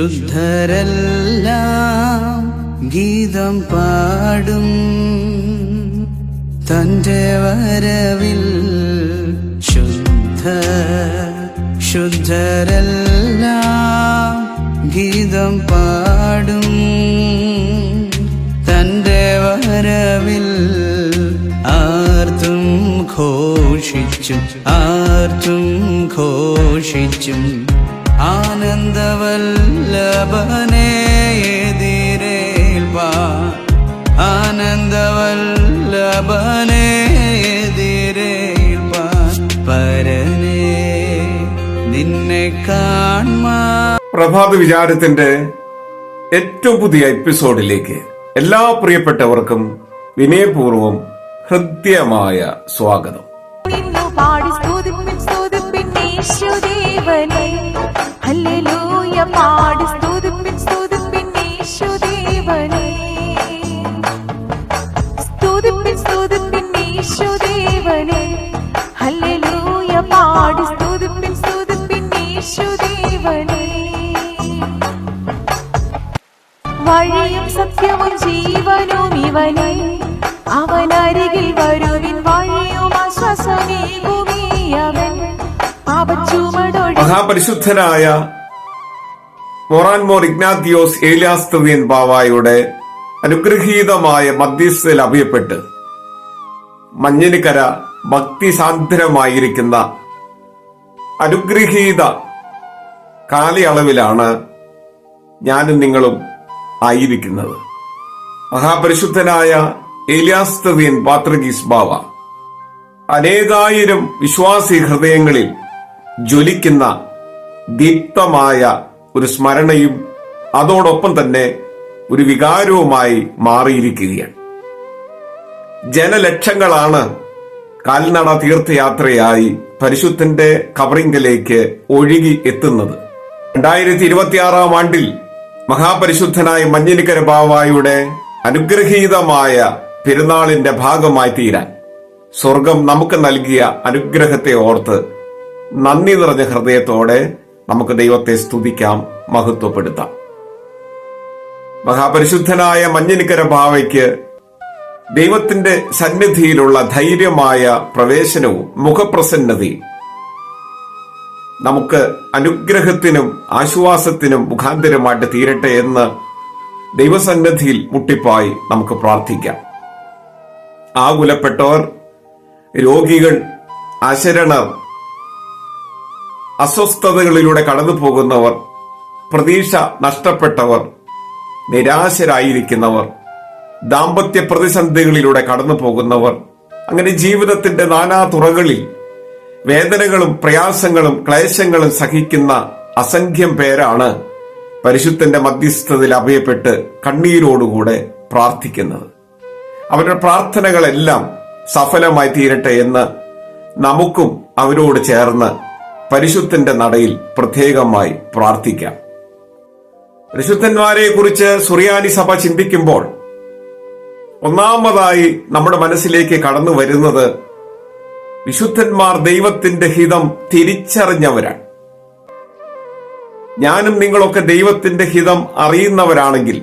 ശുദ്ധരെല്ലാം ഗീതം പാടും. തന്റെ വരവിൽ ശുദ്ധ ശുദ്ധരെല്ലാം ഗീതം പാടും. തന്റെ വരവിൽ ആർത്തും ഘോഷിച്ചും ആർത്തും ഘോഷിച്ചും ആനന്ദവല്ലഭനെ എതിരേൽപ്പാൻ ആനന്ദവല്ലഭനെ എതിരേൽപ്പാൻ പരനെ നിന്നെ പ്രഭാത വിചാരത്തിന്റെ ഏറ്റവും പുതിയ എപ്പിസോഡിലേക്ക് എല്ലാ പ്രിയപ്പെട്ടവർക്കും വിനയപൂർവം ഹൃദ്യമായ സ്വാഗതം. പാടി സ്തുതിപ്പിൻ സ്തുതിപ്പിൻ യേശുദേവനെ. ഹല്ലേലൂയ പാടി പാടി സ്തുതിപ്പിൻ സ്തുതിപ്പിൻ യേശുദേവനെ വഴിയും സത്യവും ജീവനും ഇവനെ. അവനരികിൽ വരുവിൻ വഴിയും ആശ്വാസമേകുമീ അവൻ. പാപച്ചുമടൊഴി മഹാപരിശുദ്ധനായ മൊറാൻമോർ ഇഗ്നാത്തിയോസ് ഏലിയാസ്തവിയൻ ബാവായുടെ അനുഗ്രഹീതമായ മധ്യസ്ഥയിൽ അഭയപ്പെട്ട് മഞ്ഞിനിക്കര ഭക്തിസാന്ദ്രമായിരിക്കുന്ന അനുഗ്രഹീത കാലയളവിലാണ് ഞാനും നിങ്ങളും ആയിരിക്കുന്നത്. മഹാപരിശുദ്ധനായ ഏലിയാസ്തവിയൻ പാത്രഗീസ് ബാവ അനേകായിരം വിശ്വാസി ഹൃദയങ്ങളിൽ ജ്വലിക്കുന്ന ദീപ്തമായ ഒരു സ്മരണയും അതോടൊപ്പം തന്നെ ഒരു വികാരവുമായി മാറിയിരിക്കുകയാണ്. ജനലക്ഷങ്ങളാണ് കാൽനട തീർത്ഥയാത്രയായി പരിശുദ്ധന്റെ കവറിംഗിലേക്ക് ഒഴുകി എത്തുന്നത്. രണ്ടായിരത്തി ഇരുപത്തിയാറാം ആണ്ടിൽ മഹാപരിശുദ്ധനായ മഞ്ഞിനിക്കര ബാവായുടെ അനുഗ്രഹീതമായ പെരുന്നാളിന്റെ ഭാഗമായി തീരാൻ സ്വർഗം നമുക്ക് നൽകിയ അനുഗ്രഹത്തെ ഓർത്ത് നന്ദി നിറഞ്ഞ ഹൃദയത്തോടെ നമുക്ക് ദൈവത്തെ സ്തുതിക്കാം മഹത്വപ്പെടുത്താം. മഹാപരിശുദ്ധനായ മഞ്ഞിനിക്കര ഭാവയ്ക്ക് ദൈവത്തിന്റെ സന്നിധിയിലുള്ള ധൈര്യമായ പ്രവേശനവും മുഖപ്രസന്നതയും നമുക്ക് അനുഗ്രഹത്തിനും ആശ്വാസത്തിനും മുഖാന്തരമായിട്ട് തീരട്ടെ എന്ന് ദൈവസന്നിധിയിൽ മുട്ടിപ്പായി നമുക്ക് പ്രാർത്ഥിക്കാം. ആകുലപ്പെട്ടവർ രോഗികൾ അശരണർ അസ്വസ്ഥതകളിലൂടെ കടന്നു പോകുന്നവർ പ്രതീക്ഷ നഷ്ടപ്പെട്ടവർ നിരാശരായിരിക്കുന്നവർ ദാമ്പത്യ പ്രതിസന്ധികളിലൂടെ കടന്നു പോകുന്നവർ അങ്ങനെ ജീവിതത്തിന്റെ നാനാ തുറകളിൽ വേദനകളും പ്രയാസങ്ങളും ക്ലേശങ്ങളും സഹിക്കുന്ന അസംഖ്യം പേരാണ് പരിശുദ്ധന്റെ മധ്യസ്ഥതയിൽ അഭയപ്പെട്ട് കണ്ണീരോടുകൂടെ പ്രാർത്ഥിക്കുന്നത്. അവരുടെ പ്രാർത്ഥനകളെല്ലാം സഫലമായി തീരട്ടെ എന്ന് നമുക്കും അവരോട് ചേർന്ന് പരിശുദ്ധന്റെ നടയിൽ പ്രത്യേകമായി പ്രാർത്ഥിക്കാം. പരിശുദ്ധന്മാരെ കുറിച്ച് സുറിയാനി സഭ ചിന്തിക്കുമ്പോൾ ഒന്നാമതായി നമ്മുടെ മനസ്സിലേക്ക് കടന്നു വരുന്നത് വിശുദ്ധന്മാർ ദൈവത്തിന്റെ ഹിതം തിരിച്ചറിഞ്ഞവരാണ്. ഞാനും നിങ്ങളൊക്കെ ദൈവത്തിന്റെ ഹിതം അറിയുന്നവരാണെങ്കിൽ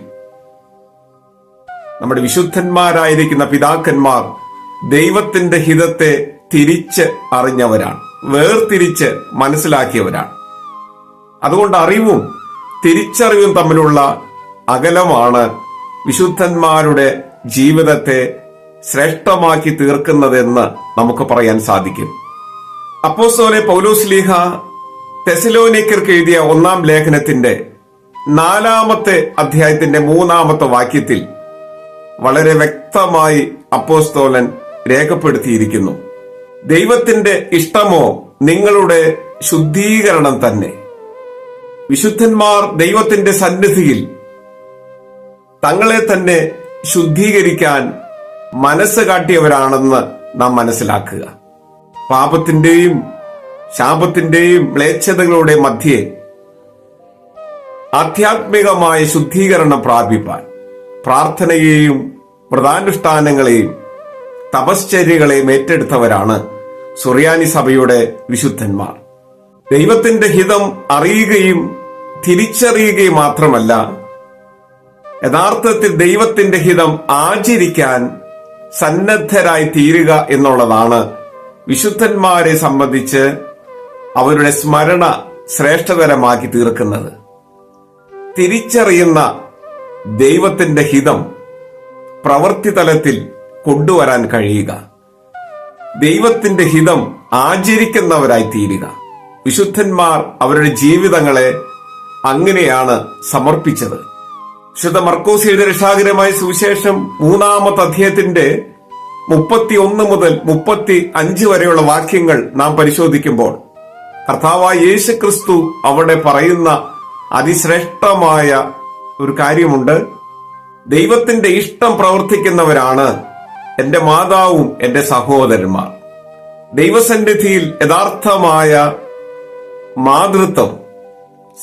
നമ്മുടെ വിശുദ്ധന്മാരായിരിക്കുന്ന പിതാക്കന്മാർ ദൈവത്തിന്റെ ഹിതത്തെ തിരിച്ച് അറിഞ്ഞവരാണ്. വേർതിരിച്ച് മനസ്സിലാക്കിയവരാണ്. അതുകൊണ്ട് അറിവും തിരിച്ചറിവും തമ്മിലുള്ള അകലമാണ് വിശുദ്ധന്മാരുടെ ജീവിതത്തെ ശ്രേഷ്ഠമാക്കി തീർക്കുന്നതെന്ന് നമുക്ക് പറയാൻ സാധിക്കും. അപ്പോസ്തോലെ പൗലോസ്ലീഹ തെസലോനിക്കർക്ക് എഴുതിയ ഒന്നാം ലേഖനത്തിന്റെ നാലാമത്തെ അധ്യായത്തിന്റെ മൂന്നാമത്തെ വാക്യത്തിൽ വളരെ വ്യക്തമായി അപ്പോസ്തോലൻ രേഖപ്പെടുത്തിയിരിക്കുന്നു. ദൈവത്തിന്റെ ഇഷ്ടമോ നിങ്ങളുടെ ശുദ്ധീകരണം തന്നെ. വിശുദ്ധന്മാർ ദൈവത്തിന്റെ സന്നിധിയിൽ തങ്ങളെ തന്നെ ശുദ്ധീകരിക്കാൻ മനസ്സ് കാട്ടിയവരാണെന്ന് നാം മനസ്സിലാക്കുക. പാപത്തിന്റെയും ശാപത്തിന്റെയും മ്ലേച്ഛതകളുടെ മധ്യേ ആധ്യാത്മികമായ ശുദ്ധീകരണം പ്രാപിപ്പാൻ പ്രാർത്ഥനയെയും വ്രതാനുഷ്ഠാനങ്ങളെയും തപശ്ചര്യകളെയും ഏറ്റെടുത്തവരാണ് സുറിയാനി സഭയുടെ വിശുദ്ധന്മാർ. ദൈവത്തിന്റെ ഹിതം അറിയുകയും തിരിച്ചറിയുകയും മാത്രമല്ല യഥാർത്ഥത്തിൽ ദൈവത്തിന്റെ ഹിതം ആചരിക്കാൻ സന്നദ്ധരായി തീരുക എന്നുള്ളതാണ് വിശുദ്ധന്മാരെ സംബന്ധിച്ച് അവരുടെ സ്മരണ ശ്രേഷ്ഠതരമാക്കി തീർക്കുന്നത്. തിരിച്ചറിയുന്ന ദൈവത്തിന്റെ ഹിതം പ്രവൃത്തി തലത്തിൽ കൊണ്ടുവരാൻ കഴിയുക. ദൈവത്തിന്റെ ഹിതം ആചരിക്കുന്നവരായി തീരുക വിശുദ്ധന്മാർ അവരുടെ ജീവിതങ്ങളെ അങ്ങനെയാണ് സമർപ്പിച്ചത്. വിശുദ്ധ എഴുതിയ രക്ഷാകരമായ സുവിശേഷം മൂന്നാമത്തെ അധ്യായത്തിന്റെ മുപ്പത്തി ഒന്ന് മുതൽ മുപ്പത്തി അഞ്ച് വരെയുള്ള വാക്യങ്ങൾ നാം പരിശോധിക്കുമ്പോൾ കർത്താവായ യേശു ക്രിസ്തു അവിടെ പറയുന്ന അതിശ്രേഷ്ഠമായ ഒരു കാര്യമുണ്ട്. ദൈവത്തിന്റെ ഇഷ്ടം പ്രവർത്തിക്കുന്നവരാണ് എന്റെ മാതാവും എന്റെ സഹോദരന്മാർ. ദൈവസന്നിധിയിൽ യഥാർത്ഥമായ മാതൃത്വം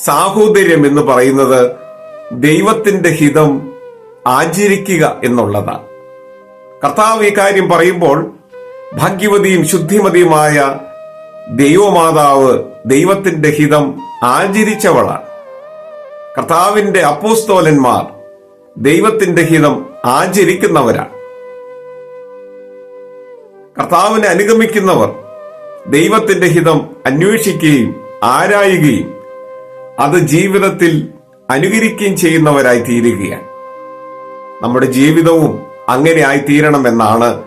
സാഹോദര്യം എന്ന് പറയുന്നത് ദൈവത്തിന്റെ ഹിതം ആചരിക്കുക എന്നുള്ളതാണ്. കർത്താവ് ഈ കാര്യം പറയുമ്പോൾ ഭാഗ്യവതിയും ശുദ്ധിമതിയുമായ ദൈവമാതാവ് ദൈവത്തിന്റെ ഹിതം ആചരിച്ചവളാണ്. കർത്താവിന്റെ അപ്പോസ്തോലന്മാർ ദൈവത്തിന്റെ ഹിതം ആചരിക്കുന്നവരാണ്. കർത്താവിനെ അനുഗമിക്കുന്നവർ ദൈവത്തിന്റെ ഹിതം അന്വേഷിക്കുകയും ആരായുകയും അത് ജീവിതത്തിൽ അനുകരിക്കുകയും ചെയ്യുന്നവരായി തീരുകയാണ്. നമ്മുടെ ജീവിതവും അങ്ങനെ ആയിത്തീരണമെന്നാണ്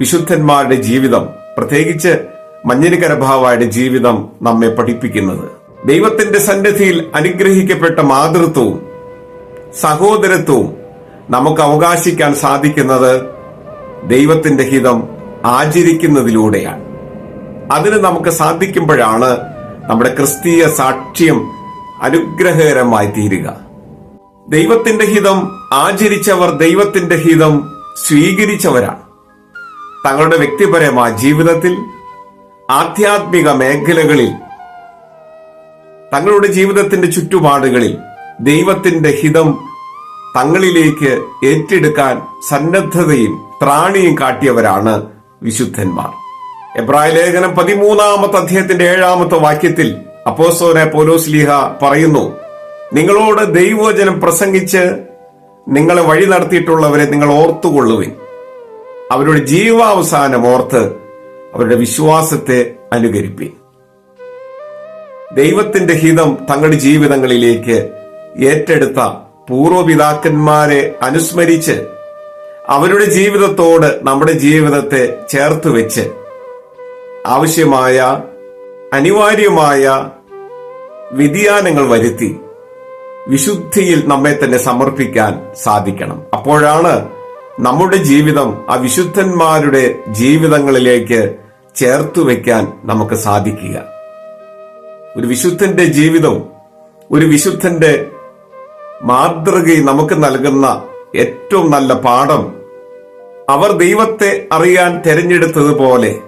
വിശുദ്ധന്മാരുടെ ജീവിതം പ്രത്യേകിച്ച് മഞ്ഞരികരഭാവയുടെ ജീവിതം നമ്മെ പഠിപ്പിക്കുന്നത്. ദൈവത്തിന്റെ സന്നിധിയിൽ അനുഗ്രഹിക്കപ്പെട്ട മാതൃത്വവും സഹോദരത്വവും നമുക്ക് അവകാശിക്കാൻ സാധിക്കുന്നത് ദൈവത്തിന്റെ ഹിതം ആചരിക്കുന്നതിലൂടെയാണ്. അതിന് നമുക്ക് സാധിക്കുമ്പോഴാണ് നമ്മുടെ ക്രിസ്തീയ സാക്ഷ്യം അനുഗ്രഹകരമായി തീരുക. ദൈവത്തിന്റെ ഹിതം ആചരിച്ചവർ ദൈവത്തിന്റെ ഹിതം സ്വീകരിച്ചവരാണ്. തങ്ങളുടെ വ്യക്തിപരമായ ജീവിതത്തിൽ ആധ്യാത്മിക മേഖലകളിൽ തങ്ങളുടെ ജീവിതത്തിന്റെ ചുറ്റുപാടുകളിൽ ദൈവത്തിന്റെ ഹിതം തങ്ങളിലേക്ക് ഏറ്റെടുക്കാൻ സന്നദ്ധതയും ത്രാണിയും കാട്ടിയവരാണ് വിശുദ്ധന്മാർ. എബ്രായ ലേഖനം പതിമൂന്നാമത്തെ അധ്യായത്തിന്റെ ഏഴാമത്തെ വാക്യത്തിൽ അപ്പോസോനെ പോലോസ്ലിഹ പറയുന്നു നിങ്ങളോട് ദൈവവചനം പ്രസംഗിച്ച് നിങ്ങളെ വഴി നടത്തിയിട്ടുള്ളവരെ നിങ്ങൾ ഓർത്തുകൊള്ളുവിൻ. അവരുടെ ജീവാവസാനം ഓർത്ത് അവരുടെ വിശ്വാസത്തെ അനുകരിപ്പിൻ. ദൈവത്തിന്റെ ഹിതം തങ്ങളുടെ ജീവിതങ്ങളിലേക്ക് ഏറ്റെടുത്ത പൂർവപിതാക്കന്മാരെ അനുസ്മരിച്ച് അവരുടെ ജീവിതത്തോട് നമ്മുടെ ജീവിതത്തെ ചേർത്ത് വെച്ച് ആവശ്യമായ അനിവാര്യമായ വ്യതിയാനങ്ങൾ വരുത്തി വിശുദ്ധിയിൽ നമ്മെ തന്നെ സമർപ്പിക്കാൻ സാധിക്കണം. അപ്പോഴാണ് നമ്മുടെ ജീവിതം ആ വിശുദ്ധന്മാരുടെ ജീവിതങ്ങളിലേക്ക് ചേർത്തു വെക്കാൻ നമുക്ക് സാധിക്കുക. ഒരു വിശുദ്ധന്റെ ജീവിതം ഒരു വിശുദ്ധന്റെ മാതൃകയും നമുക്ക് നൽകുന്ന ഏറ്റവും നല്ല പാഠം അവർ ദൈവത്തെ അറിയാൻ തെരഞ്ഞെടുത്തതുപോലെ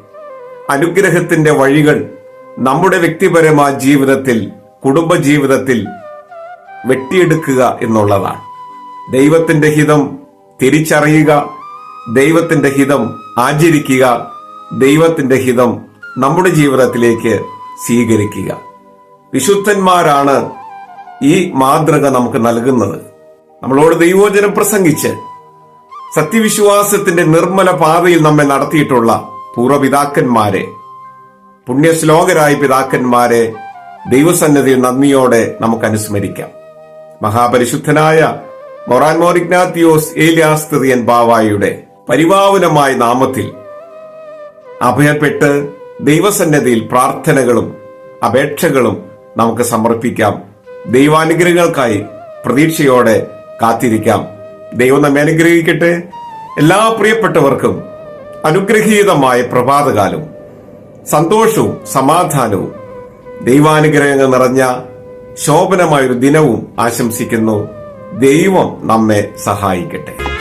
അനുഗ്രഹത്തിന്റെ വഴികൾ നമ്മുടെ വ്യക്തിപരമായ ജീവിതത്തിൽ കുടുംബജീവിതത്തിൽ വെട്ടിയെടുക്കുക എന്നുള്ളതാണ്. ദൈവത്തിന്റെ ഹിതം തിരിച്ചറിയുക ദൈവത്തിന്റെ ഹിതം ആചരിക്കുക ദൈവത്തിന്റെ ഹിതം നമ്മുടെ ജീവിതത്തിലേക്ക് സ്വീകരിക്കുക. വിശുദ്ധന്മാരാണ് ഈ മാതൃക നമുക്ക് നൽകുന്നത്. നമ്മളോട് ദൈവോചനം പ്രസംഗിച്ച് സത്യവിശ്വാസത്തിന്റെ നിർമ്മല പാതയിൽ നമ്മെ നടത്തിയിട്ടുള്ള പൂർവപിതാക്കന്മാരെ പുണ്യശ്ലോകരായ പിതാക്കന്മാരെ ദൈവസന്നിധിയിൽ നന്ദിയോടെ നമുക്ക് അനുസ്മരിക്കാം മഹാപരിശുദ്ധനായ മൊറാൻ മോറിഗ്നാത്തിയോസ് ഏലിയാസ്തിറിയൻ ബാവായുടെ പരിപാവനമായ നാമത്തിൽ അഭയപ്പെട്ട് ദൈവസന്നദ്ധിയിൽ പ്രാർത്ഥനകളും അപേക്ഷകളും നമുക്ക് സമർപ്പിക്കാം. ദൈവാനുഗ്രഹങ്ങൾക്കായി പ്രതീക്ഷയോടെ കാത്തിരിക്കാം. ദൈവം നമ്മെ അനുഗ്രഹിക്കട്ടെ. എല്ലാ പ്രിയപ്പെട്ടവർക്കും അനുഗ്രഹീതമായ പ്രഭാതകാലവും സന്തോഷവും സമാധാനവും ദൈവാനുഗ്രഹങ്ങൾ നിറഞ്ഞ ശോഭനമായൊരു ദിനവും ആശംസിക്കുന്നു. ദൈവം നമ്മെ സഹായിക്കട്ടെ.